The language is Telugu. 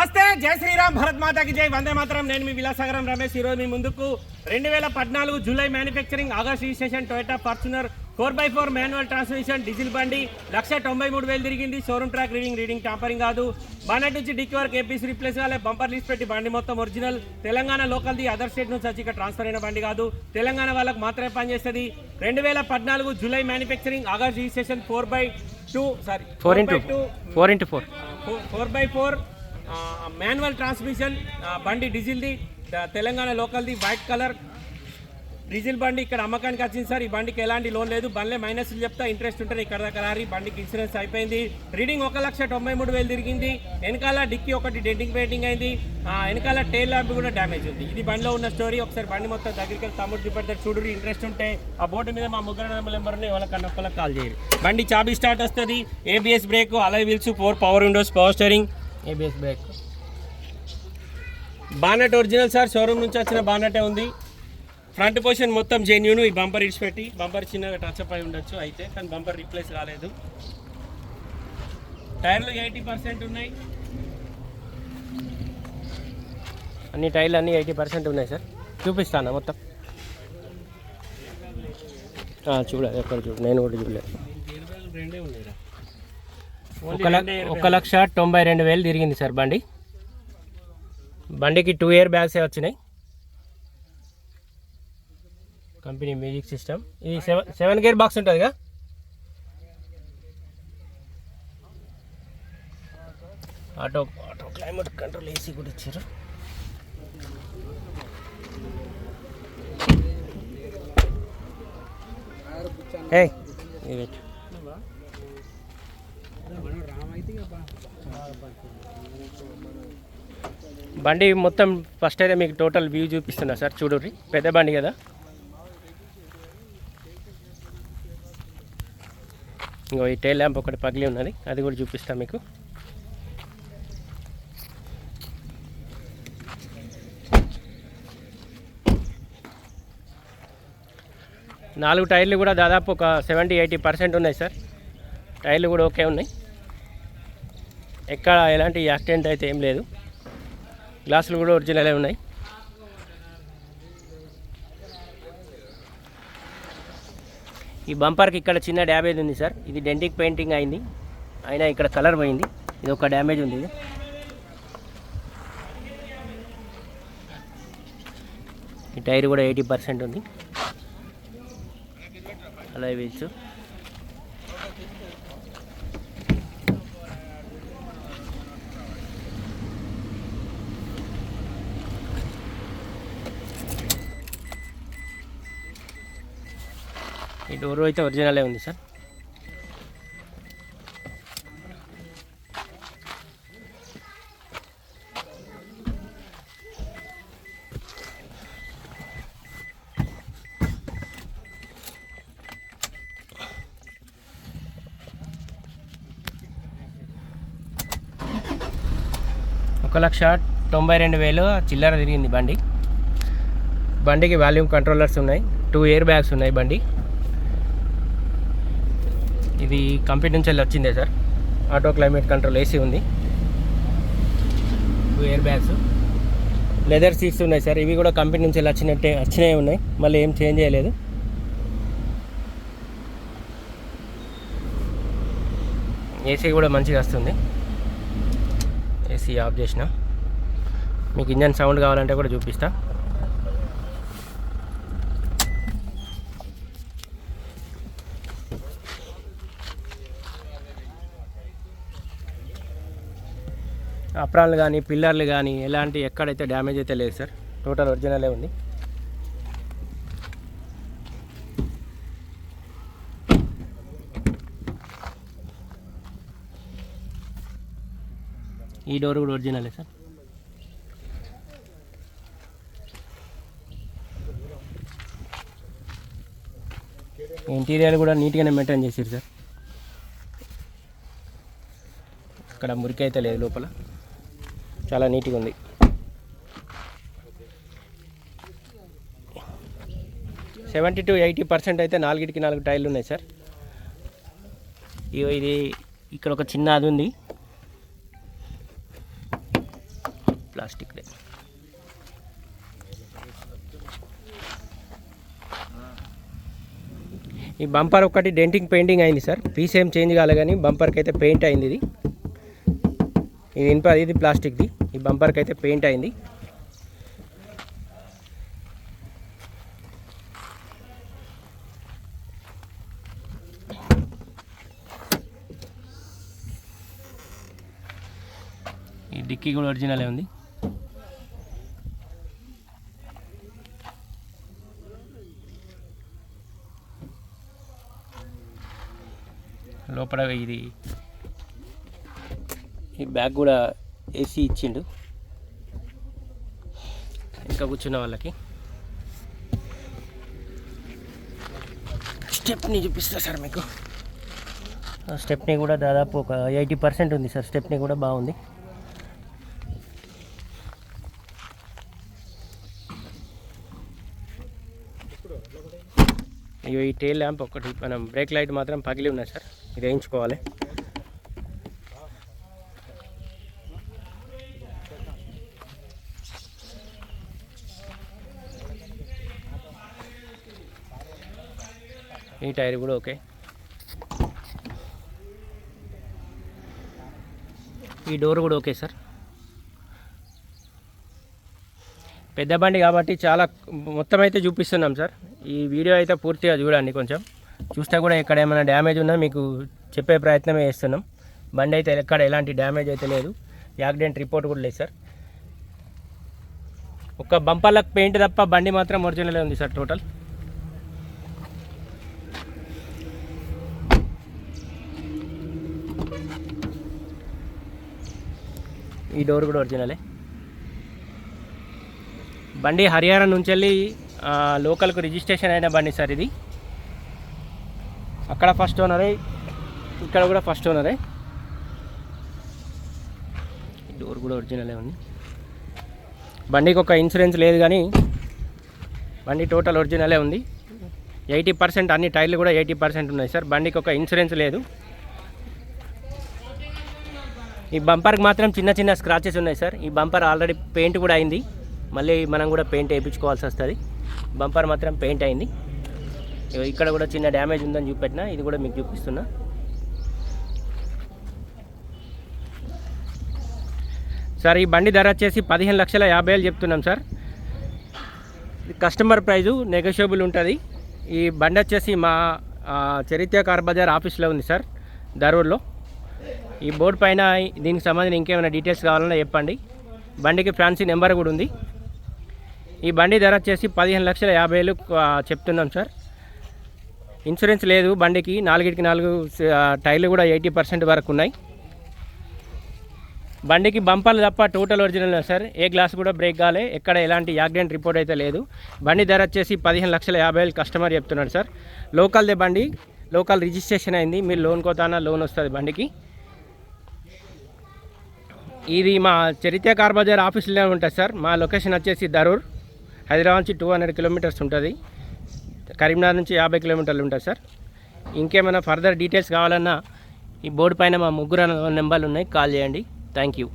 నమస్తే జై శ్రీరామ్ భరత్ మాతాకి జై. వందే మాత్రం. నేను మీ విలాసాగరం రమేష్. ఈరోజు మీ ముందుకు రెండు వేల పద్నాలుగు July manufacturing August registration Toyota Fortuner four by four manual transmission diesel బండి లక్ష తొంభై మూడు వేలు తిరిగింది. Showroom track reading reading tampering కాదు. బానెట్ నుంచి డిక్ వరకు ఏపీసీ రిప్లేస్ కాలే. బంపర్ లీస్ పెట్టి బండి మొత్తం ఒరిజినల్. తెలంగాణ లోకల్ది అదర్ స్టేట్ నుంచి వచ్చి ఇక్కడ ట్రాన్స్ఫర్ అయిన బండి కాదు. తెలంగాణ వాళ్ళకి మాత్రమే పనిచేస్తుంది. రెండు వేల పద్నాలుగు July manufacturing August registration four by two sorry four into two. Four into four. Four by four. Manual transmission బండి డీజిల్ది తెలంగాణ లోకల్ది వైట్ కలర్. డీజిల్ బండి ఇక్కడ అమ్మకానికి వచ్చింది సార్. ఈ బండికి ఎలాంటి లోన్ లేదు. బండ్లే మైనస్లు చెప్తా ఇంట్రెస్ట్ ఉంటుంది ఇక్కడ దగ్గర బండికి ఇన్సూరెన్స్ అయిపోయింది. రీడింగ్ ఒక లక్ష తొంభై మూడు వేలు తిరిగింది. వెనకాల డిక్కీ ఒకటి డెంటింగ్ పెయింటింగ్ అయింది. వెనకాల టైల్ ల్యాంప్ కూడా డ్యామేజ్ ఉంది. ఇది బండిలో ఉన్న స్టోరీ. ఒకసారి బండి మొత్తం దగ్గరికి వెళ్ళి తమ్ముడు చూపెడతారు చూడు ఇంట్రెస్ట్ ఉంటే ఆ బోర్డు మీద మా ముగ్గురు నెంబర్ని ఎవరికన్నా ఒక్కళ్ళకి కాల్ చేయరు బండి చాబీ స్టార్ట్ వస్తుంది. ABS brake alloy wheels four power windows power steering ABS brake bonnet original sir showroom నుంచి వచ్చిన బానటే ఉంది. ఫ్రంట్ పొజిషన్ మొత్తం జెన్యూన్ ఈ బంపర్ ఇడిచిపెట్టి బంపర్ చిన్నగా టచ్ అప్ అయి ఉండొచ్చు అయితే కానీ బంపర్ రీప్లేస్ కాలేదు టైర్లు ఎయిటీ పర్సెంట్ ఉన్నాయి. అన్ని టైర్లు అన్నీ ఎయిటీ పర్సెంట్ ఉన్నాయి సార్. చూపిస్తాను మొత్తం? చూడాలి ఎక్కడ చూడు. నేను కూడా చూడలేదు. రెండే ఉన్నాయిరా ఒక లక్ష ఒక లక్ష తొంభై రెండు వేలు తిరిగింది సార్ బండి. బండికి టూ ఇయర్ బ్యాగ్సే వచ్చినాయి. Company music system. ఇది సెవెన్ సెవెన్ గేర్ బాక్స్ ఉంటుందిగా? Auto auto climate control AC కూడా ఇచ్చారు. ఏ ఇది బండి మొత్తం ఫస్ట్ అయితే మీకు టోటల్ వ్యూ చూపిస్తున్నా సార్ చూడుర్రి. పెద్ద బండి కదా. ఇంకో ఈ టైల్ ల్యాంప్ ఒకటి పగిలి ఉన్నది అది కూడా చూపిస్తా మీకు. నాలుగు టైర్లు కూడా దాదాపు ఒక సెవెంటీ ఎయిటీ పర్సెంట్ ఉన్నాయి సార్. టైర్లు కూడా ఓకే ఉన్నాయి. ఎక్కడ ఎలాంటి యాక్సిడెంట్ అయితే ఏం లేదు. గ్లాసులు కూడా ఒరిజినలే ఉన్నాయి. ఈ బంపర్కి ఇక్కడ చిన్న డ్యామేజ్ ఉంది సార్. ఇది డెంటిక్ పెయింటింగ్ అయింది. అయినా ఇక్కడ కలర్ పోయింది. ఇది ఒక డ్యామేజ్ ఉంది. ఇది ఈ టైర్ కూడా ఎయిటీ పర్సెంట్ ఉంది. అలా వీల్స్ ఈ డోర్ అయితే ఒరిజినలే ఉంది సార్. ఒక లక్ష తొంభై రెండు వేలు చిల్లర తిరిగింది బండి. బండికి వాల్యూమ్ కంట్రోలర్స్ ఉన్నాయి టూ ఇయర్ బ్యాగ్స్ ఉన్నాయి బండి. ఇది కంపెనీ నుంచి వెళ్ళి వచ్చిందే sir. Auto climate control AC ఉంది. టూ బ్యాగ్స్ లెదర్ సీట్స్ ఉన్నాయి సార్. ఇవి కూడా కంపెనీ నుంచి వెళ్ళి వచ్చినట్టే వచ్చినవి ఉన్నాయి. మళ్ళీ ఏం చేంజ్ చేయలేదు. ఏసీ కూడా మంచిగా వస్తుంది. ఏసీ ఆఫ్ చేసిన. మీకు ఇంజన్ సౌండ్ కావాలంటే కూడా చూపిస్తాను అప్రాన్లు కానీ పిల్లర్లు కానీ ఎలాంటి ఎక్కడైతే డ్యామేజ్ అయితే లేదు సార్. టోటల్ ఒరిజినలే ఉంది. ఈ డోర్ కూడా ఒరిజినలే సార్. ఇంటీరియర్ కూడా నీట్గానే మెయింటైన్ చేసారు సార్. ఇక్కడ మురికి అయితే లేదు లోపల. చాలా నీట్గా ఉంది. సెవెంటీ టు ఎయిటీ పర్సెంట్ అయితే నాలుగిటికి నాలుగు టైర్లు ఉన్నాయి సార్. ఇది ఇక్కడ ఒక చిన్న అది ఉంది. ప్లాస్టిక్ ఈ బంపర్ ఒకటి డెంటింగ్ పెయింటింగ్ అయింది సార్. పీస్ ఏం చేంజ్ కాలే కానీ బంపర్కి అయితే పెయింట్ అయింది ఇది. ఇది ఇనుప ఇది ప్లాస్టిక్ది. ఈ బంపర్కి అయితే పెయింట్ అయింది. ఈ డిక్కీ కూడా ఒరిజినలే ఉంది. లోపల ఇది ఈ బ్యాగ్ కూడా ఏసీ ఇచ్చిండు. ఇంకా కూర్చున్న వాళ్ళకి. స్టెప్ని చూపిస్తా సార్ మీకు. స్టెప్ని కూడా దాదాపు ఒక ఎయిటీ పర్సెంట్ ఉంది సార్. స్టెప్ని కూడా బాగుంది. ఇగో ఈ టైల్ ల్యాంప్ ఒకటి మనం బ్రేక్ లైట్ మాత్రం పగిలి ఉన్నాయి సార్. ఇది వేయించుకోవాలి. ఈ టైర్ కూడా ఓకే. ఈ డోర్ కూడా ఓకే సార్. పెద్ద బండి కాబట్టి చాలా మొత్తం అయితే చూపిస్తున్నాం సార్. ఈ వీడియో అయితే పూర్తిగా చూడండి కొంచెం. చూస్తే కూడా ఇక్కడ ఏమైనా డ్యామేజ్ ఉన్నా మీకు చెప్పే ప్రయత్నమే చేస్తున్నాం. బండి అయితే ఎక్కడ ఎలాంటి డ్యామేజ్ అయితే లేదు. యాక్సిడెంట్ రిపోర్ట్ కూడా లేదు సార్. ఒక బంపర్లకు పెయింట్ తప్ప బండి మాత్రం ఒరిజినలే ఉంది సార్ టోటల్. ఈ డోర్ కూడా ఒరిజినలే బండి హర్యానా నుంచి వెళ్ళి లోకల్కు రిజిస్ట్రేషన్ అయిన బండి సార్ ఇది. అక్కడ ఫస్ట్ ఓనరే ఇక్కడ కూడా ఫస్ట్ ఓనరే ఈ డోర్ కూడా ఒరిజినలే ఉంది. బండికి ఒక ఇన్సూరెన్స్ లేదు కానీ బండి టోటల్ ఒరిజినలే ఉంది. ఎయిటీ పర్సెంట్ అన్ని టైర్లు కూడా ఎయిటీ పర్సెంట్ ఉన్నాయి సార్. బండికి ఒక ఇన్సూరెన్స్ లేదు. ఈ బంపర్కి మాత్రం చిన్న చిన్న స్క్రాచెస్ ఉన్నాయి సార్ ఈ బంపర్ ఆల్రెడీ పెయింట్ కూడా అయింది. మళ్ళీ మనం కూడా పెయింట్ వేయించుకోవాల్సి వస్తుంది. బంపర్ మాత్రం పెయింట్ అయింది. ఇక్కడ కూడా చిన్న డ్యామేజ్ ఉందని చూపెట్టిన ఇది కూడా మీకు చూపిస్తున్నా. సార్ ఈ బండి ధర వచ్చేసి పదిహేను లక్షల యాభై వేలు చెప్తున్నాం సార్ కస్టమర్ ప్రైజు నెగోషియబుల్ ఉంటుంది. ఈ బండి వచ్చేసి మా చరిత్ర కార్ బజార్ ఆఫీస్లో ఉంది సార్ ధరూర్లో. ఈ బోర్డు పైన దీనికి సంబంధించిన ఇంకేమైనా డీటెయిల్స్ కావాలన్నా చెప్పండి. బండికి ఫ్యాన్సీ నెంబర్ కూడా ఉంది. ఈ బండి ధర వచ్చేసి పదిహేను లక్షల యాభై వేలు చెప్తున్నాం సార్. ఇన్సూరెన్స్ లేదు బండికి నాలుగిటికి నాలుగు టైర్లు కూడా ఎయిటీ పర్సెంట్ వరకు ఉన్నాయి. బండికి బంపర్లు తప్ప టోటల్ ఒరిజినల్ సార్. ఏ గ్లాస్ కూడా బ్రేక్ కాలే ఎక్కడ ఎలాంటి యాక్సిడెంట్ రిపోర్ట్ అయితే లేదు. బండి ధర వచ్చేసి పదిహేను లక్షల యాభై వేలు కస్టమర్ చెప్తున్నాడు సార్. లోకల్దే బండి లోకల్ రిజిస్ట్రేషన్ అయింది మీరు లోన్ కోతానా లోన్ వస్తుంది బండికి. ఇది మా చరిత్ర కార్బజార్ ఆఫీసులోనే ఆఫీస్లో ఉంటుంది సార్. మా లొకేషన్ వచ్చేసి దరూర్ హైదరాబాద్ నుంచి టూ హండ్రెడ్ కిలోమీటర్స్ ఉంటుంది. కరీంనగర్ నుంచి యాభై కిలోమీటర్లు ఉంటుంది సార్. ఇంకేమైనా ఫర్దర్ డీటెయిల్స్ కావాలన్నా ఈ బోర్డు పైన మా ముగ్గురు నెంబర్లు ఉన్నాయి. కాల్ చేయండి. Thank you.